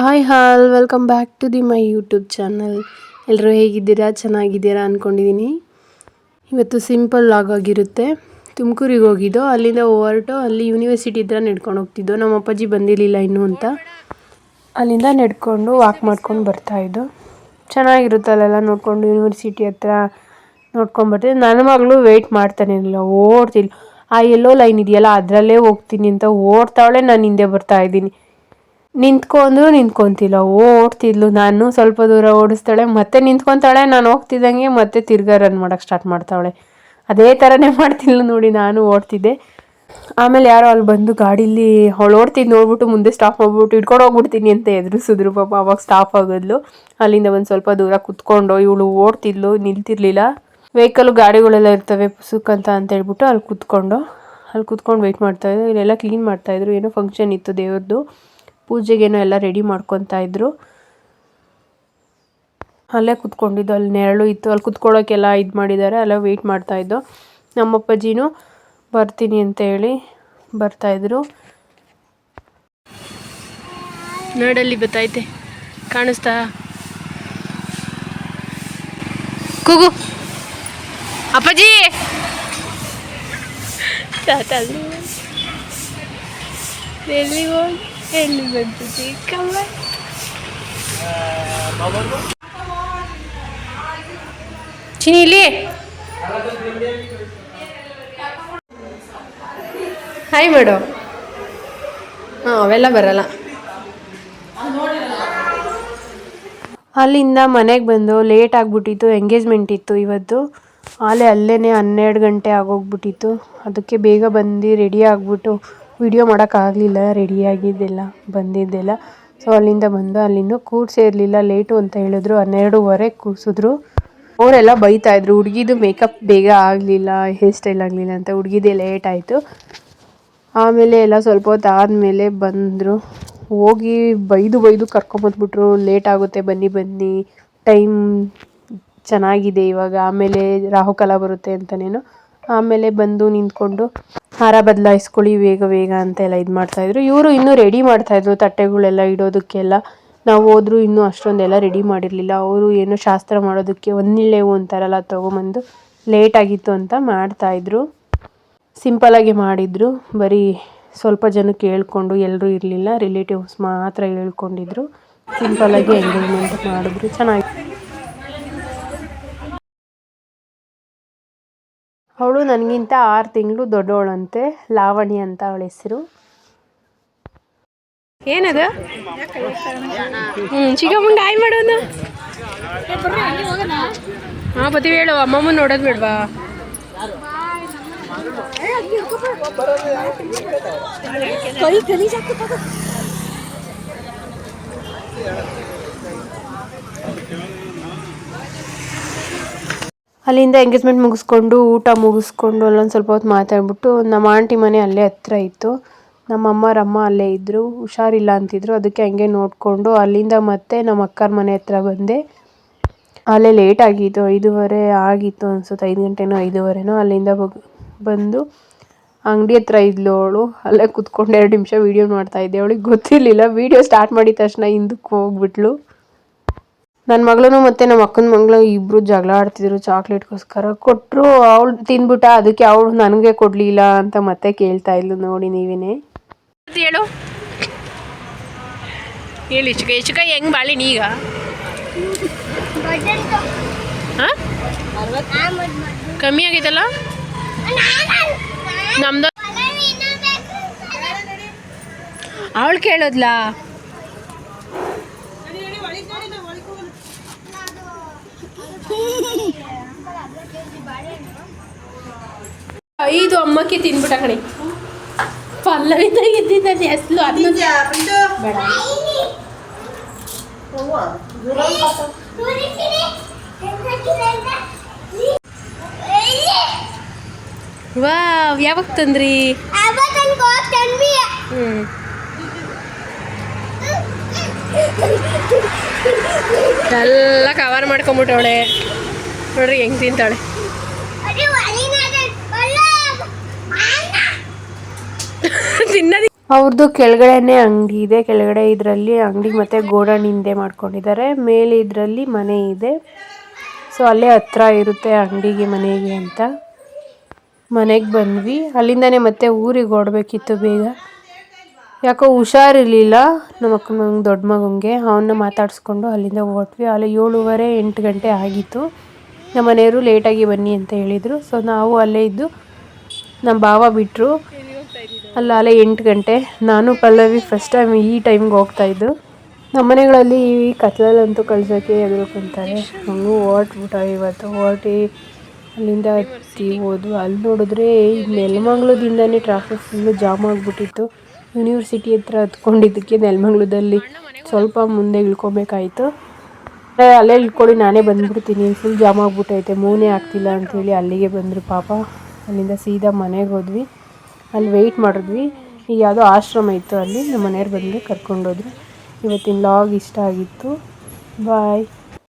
Hi all welcome back to the my YouTube channel ಎಲ್ಲರೂ ಹೇಗಿದ್ದೀರಾ? ಚೆನ್ನಾಗಿದ್ದೀರಾ ಅಂದ್ಕೊಂಡಿದ್ದೀನಿ ಇವತ್ತು ಸಿಂಪಲ್ ಆಗಿರುತ್ತೆ. ತುಮಕೂರಿಗೆ ಹೋಗಿದ್ದೋ. ಅಲ್ಲಿಂದ ಹೊರಟು ಅಲ್ಲಿ ಯೂನಿವರ್ಸಿಟಿ ಹತ್ರ ನಡ್ಕೊಂಡು ಹೋಗ್ತಿದ್ದೋ. ನಮ್ಮ ಅಪ್ಪಾಜಿ ಬಂದಿರಲಿಲ್ಲ ಇನ್ನೂ ಅಂತ. ಅಲ್ಲಿಂದ ನಡ್ಕೊಂಡು ವಾಕ್ ಮಾಡ್ಕೊಂಡು ಬರ್ತಾಯಿದ್ದು ಚೆನ್ನಾಗಿರುತ್ತೆ ಅಲ್ಲೆಲ್ಲ ನೋಡ್ಕೊಂಡು ಯೂನಿವರ್ಸಿಟಿ ಹತ್ರ ನೋಡ್ಕೊಂಡು ಬರ್ತೀನಿ ನನ್ನ ಮಗಳು ವೆಯ್ಟ್ ಮಾಡ್ತಾನೆ ಇರಲಿಲ್ಲ. ಓಡ್ತಿಲ್ಲ ಆ ಎಲ್ಲೋ ಲೈನ್ ಇದೆಯಲ್ಲ, ಅದರಲ್ಲೇ ಹೋಗ್ತೀನಿ ಅಂತ ಓಡ್ತಾವಳೆ. ನಾನು ಹಿಂದೆ ಬರ್ತಾ ಇದ್ದೀನಿ. ನಿಂತ್ಕೊಂಡ್ರು ನಿಂತ್ಕೊಂತಿಲ್ಲ, ಓಡ್ತಿದ್ಲು. ನಾನು ಸ್ವಲ್ಪ ದೂರ ಓಡಿಸ್ತಾಳೆ, ಮತ್ತೆ ನಿಂತ್ಕೊತಾಳೆ. ನಾನು ಹೋಗ್ತಿದ್ದಂಗೆ ಮತ್ತೆ ತಿರ್ಗಾ ರನ್ ಮಾಡೋಕ್ಕೆ ಸ್ಟಾರ್ಟ್ ಮಾಡ್ತಾವಳೆ. ಅದೇ ಥರನೇ ಮಾಡ್ತಿದ್ಲು ನೋಡಿ, ನಾನು ಓಡ್ತಿದ್ದೆ. ಆಮೇಲೆ ಯಾರೋ ಅಲ್ಲಿ ಬಂದು ಗಾಡೀಲಿ ಅವಳು ಓಡ್ತಿದ್ದು ನೋಡ್ಬಿಟ್ಟು ಮುಂದೆ ಸ್ಟಾಪ್ ಮಾಡ್ಬಿಟ್ಟು ಇಟ್ಕೊಂಡು ಹೋಗ್ಬಿಡ್ತೀನಿ ಅಂತ ಎದುರಿಸಿದ್ರು ಪಾಪ. ಅವಾಗ ಸ್ಟಾಪ್ ಆಗೋದ್ಲು. ಅಲ್ಲಿಂದ ಒಂದು ಸ್ವಲ್ಪ ದೂರ ಕುತ್ಕೊಂಡು ಇವಳು ಓಡ್ತಿದ್ಲು, ನಿಲ್ತಿರ್ಲಿಲ್ಲ. ವೆಹಿಕಲ್ ಗಾಡಿಗಳೆಲ್ಲ ಇರ್ತವೆ ಪುಸುಕ್ ಅಂತ ಅಂತ ಹೇಳ್ಬಿಟ್ಟು ಅಲ್ಲಿ ಕುತ್ಕೊಂಡು ಅಲ್ಲಿ ಕುತ್ಕೊಂಡು ವೆಯ್ಟ್ ಮಾಡ್ತಾಯಿದ್ರು ಇಲ್ಲೆಲ್ಲ ಕ್ಲೀನ್ ಮಾಡ್ತಾಯಿದ್ರು ಏನೋ ಫಂಕ್ಷನ್ ಇತ್ತು ದೇವ್ರದ್ದು ಪೂಜೆಗೇನೋ ಎಲ್ಲ ರೆಡಿ ಮಾಡ್ಕೊತಾ ಇದ್ರು. ಅಲ್ಲೇ ಕುತ್ಕೊಂಡಿದ್ದು, ಅಲ್ಲಿ ನೆರಳು ಇತ್ತು. ಅಲ್ಲಿ ಕುತ್ಕೊಳ್ಳೋಕೆಲ್ಲ ಇದು ಮಾಡಿದ್ದಾರೆ, ಅಲ್ಲೇ ವೆಯ್ಟ್ ಮಾಡ್ತಾಯಿದ್ದು ನಮ್ಮಪ್ಪಾಜಿನೂ ಬರ್ತೀನಿ ಅಂತ ಹೇಳಿ ಬರ್ತಾಯಿದ್ರು ನೋಡಲ್ಲಿ ಬತ್ತೈತೆ ಕಾಣಿಸ್ತಾ? ಕೂಗು. ಅಪ್ಪಾಜಿ! ಎಲ್ಲಿ ಹೋಗಿ? ಎಲ್ಲಿ ಬಂದಿದೆ ಚಿಕ್ಕಮ್ಮ ಚಿನಿ ಇಲ್ಲಿ. ಹಾಯ್ ಮೇಡಮ್ ಹಾಂ, ಅವೆಲ್ಲ ಬರಲ್ಲ. ಅಲ್ಲಿಂದ ಮನೆಗೆ ಬಂದು ಲೇಟ್ ಆಗಿಬಿಟ್ಟಿತ್ತು ಎಂಗೇಜ್ಮೆಂಟ್ ಇತ್ತು ಇವತ್ತು. ಆಲೆ ಅಲ್ಲೇ ಹನ್ನೆರಡು ಗಂಟೆ ಆಗೋಗ್ಬಿಟ್ಟಿತ್ತು. ಅದಕ್ಕೆ ಬೇಗ ಬಂದು ರೆಡಿ ಆಗಿಬಿಟ್ಟು ವಿಡಿಯೋ ಮಾಡೋಕ್ಕಾಗಲಿಲ್ಲ ರೆಡಿಯಾಗಿದ್ದೆಲ್ಲ ಬಂದಿದ್ದೆಲ್ಲ. ಸೊ ಅಲ್ಲಿಂದ ಬಂದು ಕೂರ್ಸೇ ಇರಲಿಲ್ಲ ಲೇಟು ಅಂತ ಹೇಳಿದ್ರು, ಹನ್ನೆರಡೂವರೆ ಕೂರಿಸಿದ್ರು ಅವರೆಲ್ಲ ಬೈತಾಯಿದ್ರು ಹುಡುಗಿದು ಮೇಕಪ್ ಬೇಗ ಆಗಲಿಲ್ಲ ಹೇರ್ ಸ್ಟೈಲ್ ಆಗಲಿಲ್ಲ ಅಂತ, ಹುಡುಗಿದೇ ಲೇಟ್ ಆಯಿತು. ಆಮೇಲೆ ಎಲ್ಲ ಸ್ವಲ್ಪ ಹೊತ್ತು ಆದಮೇಲೆ ಬಂದರು. ಹೋಗಿ ಬೈದು ಬೈದು ಕರ್ಕೊಂಬಂದ್ಬಿಟ್ರು ಲೇಟ್ ಆಗುತ್ತೆ, ಬನ್ನಿ ಬನ್ನಿ ಟೈಮ್ ಚೆನ್ನಾಗಿದೆ ಇವಾಗ, ಆಮೇಲೆ ರಾಹುಕಾಲ ಬರುತ್ತೆ ಅಂತನೇನು. ಆಮೇಲೆ ಬಂದು ನಿಂತ್ಕೊಂಡು ಹಾರ ಬದಲಾಯಿಸ್ಕೊಳ್ಳಿ ಬೇಗ ಬೇಗ ಅಂತೆಲ್ಲ ಇದು ಮಾಡ್ತಾಯಿದ್ರು ಇವರು ಇನ್ನೂ ರೆಡಿ ಮಾಡ್ತಾಯಿದ್ರು ತಟ್ಟೆಗಳೆಲ್ಲ ಇಡೋದಕ್ಕೆಲ್ಲ. ನಾವು ಹೋದ್ರು ಇನ್ನೂ ಅಷ್ಟೊಂದೆಲ್ಲ ರೆಡಿ ಮಾಡಿರಲಿಲ್ಲ. ಅವರು ಏನು ಶಾಸ್ತ್ರ ಮಾಡೋದಕ್ಕೆ ಒಂದಿಳೆವು ಅಂತಾರಲ್ಲ ತೊಗೊಂಬಂದು ಲೇಟಾಗಿತ್ತು ಅಂತ ಮಾಡ್ತಾಯಿದ್ರು ಸಿಂಪಲಾಗಿ ಮಾಡಿದರು. ಬರೀ ಸ್ವಲ್ಪ ಜನಕ್ಕೆ ಹೇಳ್ಕೊಂಡು ಎಲ್ಲರೂ ಇರಲಿಲ್ಲ. ರಿಲೇಟಿವ್ಸ್ ಮಾತ್ರ ಹೇಳ್ಕೊಂಡಿದ್ರು. ಸಿಂಪಲಾಗಿ ಎಂಗೇಜ್ಮೆಂಟ್ ಮಾಡಿದ್ರು. ಚೆನ್ನಾಗಿ ಅವಳು ನನಗಿಂತ ಆರು ತಿಂಗಳು ದೊಡ್ಡವಳಂತೆ ಲಾವಣಿ ಅಂತ ಅವಳ ಹೆಸರು. ಏನದು? ಹ್ಞೂ ಚಿಕ್ಕಮ್ಮಂಗೆ ಆಯ್ ಮಾಡೋದು. ಹಾಂ ಬತ್ತೀವಿ ಹೇಳು ಅಮ್ಮಮ್ಮ ನೋಡೋದು ಬೇಡವಾ ಅಲ್ಲಿಂದ ಎಂಗೇಜ್ಮೆಂಟ್ ಮುಗಿಸ್ಕೊಂಡು ಊಟ ಮುಗಿಸ್ಕೊಂಡು ಅಲ್ಲೊಂದು ಸ್ವಲ್ಪ ಹೊತ್ತು ಮಾತಾಡ್ಬಿಟ್ಟು ನಮ್ಮ ಆಂಟಿ ಮನೆ ಅಲ್ಲೇ ಹತ್ರ ಇತ್ತು. ನಮ್ಮ ಅಮ್ಮರಮ್ಮ ಅಲ್ಲೇ ಇದ್ದರು ಹುಷಾರಿಲ್ಲ ಅಂತಿದ್ರು. ಅದಕ್ಕೆ ಹಂಗೆ ನೋಡಿಕೊಂಡು ಅಲ್ಲಿಂದ ಮತ್ತೆ ನಮ್ಮ ಅಕ್ಕರ ಮನೆ ಹತ್ರ ಬಂದೆ. ಅಲ್ಲೇ ಲೇಟ್ ಆಗಿತ್ತು. ಐದೂವರೆ ಆಗಿತ್ತು ಅನ್ಸುತ್ತೆ. ಐದು ಗಂಟೆನೋ, ಐದೂವರೆನೋ ಅಲ್ಲಿಂದ ಬಂದು ಅಂಗಡಿ ಹತ್ರ ಇದ್ಲು ಅವಳು ಅಲ್ಲೇ ಕುತ್ಕೊಂಡು ಎರಡು ನಿಮಿಷ ವೀಡಿಯೋ ಮಾಡ್ತಾಯಿದ್ದೆ ಅವಳಿಗೆ ಗೊತ್ತಿರಲಿಲ್ಲ. ವೀಡಿಯೋ ಸ್ಟಾರ್ಟ್ ಮಾಡಿದ ತಕ್ಷಣ ಹಿಂದಕ್ಕೆ ಹೋಗ್ಬಿಟ್ಲು. ನನ್ನ ಮಗಳೂ ಮತ್ತು ನಮ್ಮ ಅಕ್ಕನ ಮಗಳು ಇಬ್ಬರು ಜಗಳ ಆಡ್ತಿದ್ರು ಚಾಕ್ಲೇಟ್ಗೋಸ್ಕರ. ಕೊಟ್ಟರು ಅವಳು ತಿಂದ್ಬಿಟ್ಟ ಅದಕ್ಕೆ ಅವಳು ನನಗೆ ಕೊಡಲಿಲ್ಲ ಅಂತ ಮತ್ತೆ ಕೇಳ್ತಾ ಇದ್ಲು ನೋಡಿ ನೀವೇನೆ. ಹೇಳು. ಹೇಳಿ ಇಚ್ಚುಕ ಇಚ್ಚುಕ ಹೆಂಗೆ ಬಾಳಿ ಈಗ? ಹಾಂ? ಕಮ್ಮಿ ಆಗೈತಲ್ಲ ನಮ್ದು ಅವಳು ಕೇಳೋದ್ಲಾ? ಐದು ಅಮ್ಮಕ್ಕೆ ತಿನ್ಬಿಟ್ಟ ಕಣೆ. ಪಲ್ಲವಿಂದ ಇದ್ದಿದ್ದ ಹೆಸ್ಲು ಅದನ್ನ ಬೇಡ. ವಾವ್ ಯಾವಾಗ ತಂದ್ರಿ? ಹ್ಞೂ ಎಲ್ಲ ಕವರ್ ಮಾಡ್ಕೊಂಬಿಟ್ಟವಳೆ. ನೋಡ್ರಿ ಹೆಂಗ್ ತಿಂತಾಳೆ. ತಿನ್ನದಿ. ಅವ್ರದ್ದು ಕೆಳಗಡೆನೆ ಅಂಗಡಿ ಇದೆ. ಕೆಳಗಡೆ ಇದರಲ್ಲಿ ಅಂಗಡಿ ಮತ್ತೆ ಗೋಡನ್ ಹಿಂದೆ ಮಾಡ್ಕೊಂಡಿದ್ದಾರೆ. ಮೇಲೆ ಇದರಲ್ಲಿ ಮನೆ ಇದೆ. ಸೊ ಅಲ್ಲೇ ಹತ್ರ ಇರುತ್ತೆ ಅಂಗಡಿಗೆ, ಮನೆಗೆ ಅಂತ. ಮನೆಗೆ ಬಂದ್ವಿ. ಅಲ್ಲಿಂದನೇ ಮತ್ತೆ ಊರಿಗೆ ಓಡಬೇಕಿತ್ತು ಬೇಗ. ಯಾಕೋ ಹುಷಾರಿರ್ಲಿಲ್ಲ. ನಮ್ಮ ಅಕ್ಕನ ದೊಡ್ಡ ಮಗನಿಗೆ ಅವನ್ನ ಮಾತಾಡಿಸ್ಕೊಂಡು ಅಲ್ಲಿಂದ ಹೊರಟ್ವಿ. ಅಲ್ಲಿ ಏಳುವರೆ ಎಂಟು ಗಂಟೆ ಆಗಿತ್ತು. ನಮ್ಮ ಮನೆಯವರು ಲೇಟಾಗಿ ಬನ್ನಿ ಅಂತ ಹೇಳಿದರು. ಸೊ ನಾವು ಅಲ್ಲೇ ಇದ್ದು ನಮ್ಮ ಭಾವ ಬಿಟ್ಟರು ಅಲ್ಲ ಅಲ್ಲೇ ಎಂಟು ಗಂಟೆ. ನಾನು ಪಲ್ಲವಿ ಫಸ್ಟ್ ಟೈಮ್ ಈ ಟೈಮ್ಗೆ ಹೋಗ್ತಾಯಿದ್ದು ನಮ್ಮ ಮನೆಗಳಲ್ಲಿ ಈ ಕತ್ಲಲ್ಲಂತೂ ಕಳ್ಸೋಕ್ಕೆ ಎದುರುಕೊಂತಾರೆ ಹಂಗೂ ಹೊರಟ್ಬಿಟ್ಟ ಇವತ್ತು. ಹೊರಟಿ ಅಲ್ಲಿಂದ ಹತ್ತಿ ಹೋದ್ವು. ಅಲ್ಲಿ ನೋಡಿದ್ರೆ ಈ ನೆಲಮಂಗ್ಲದಿಂದನೇ ಟ್ರಾಫಿಕ್ ಫುಲ್ಲು ಜಾಮ್ ಆಗಿಬಿಟ್ಟಿತ್ತು. ಯೂನಿವರ್ಸಿಟಿ ಹತ್ರ ಹತ್ಕೊಂಡಿದ್ದಕ್ಕೆ ನೆಲಮಂಗ್ಲದಲ್ಲಿ ಸ್ವಲ್ಪ ಮುಂದೆ ಇಳ್ಕೊಬೇಕಾಯ್ತು. ಅಲ್ಲೇ ಇಳ್ಕೊಳ್ಳಿ ನಾನೇ ಬಂದ್ಬಿಡ್ತೀನಿ. ಫುಲ್ ಜಾಮ್ ಆಗ್ಬಿಟ್ಟೈತೆ. ಮೂನೇ ಆಗ್ತಿಲ್ಲ ಅಂಥೇಳಿ ಅಲ್ಲಿಗೆ ಬಂದರು ಪಾಪ. ಅಲ್ಲಿಂದ ಸೀದಾ ಮನೆಗೆ ಹೋದ್ವಿ. ಅಲ್ಲಿ ವೆಯ್ಟ್ ಮಾಡಿದ್ವಿ. ಈಗ ಯಾವುದೋ ಆಶ್ರಮ ಇತ್ತು ಅಲ್ಲಿ, ನಮ್ಮ ಮನೆಯವ್ರು ಬಂದು ಕರ್ಕೊಂಡೋದ್ರು. ಇವತ್ತಿನ ಲಾಗ್ ಇಷ್ಟ ಆಗಿತ್ತು. ಬಾಯ್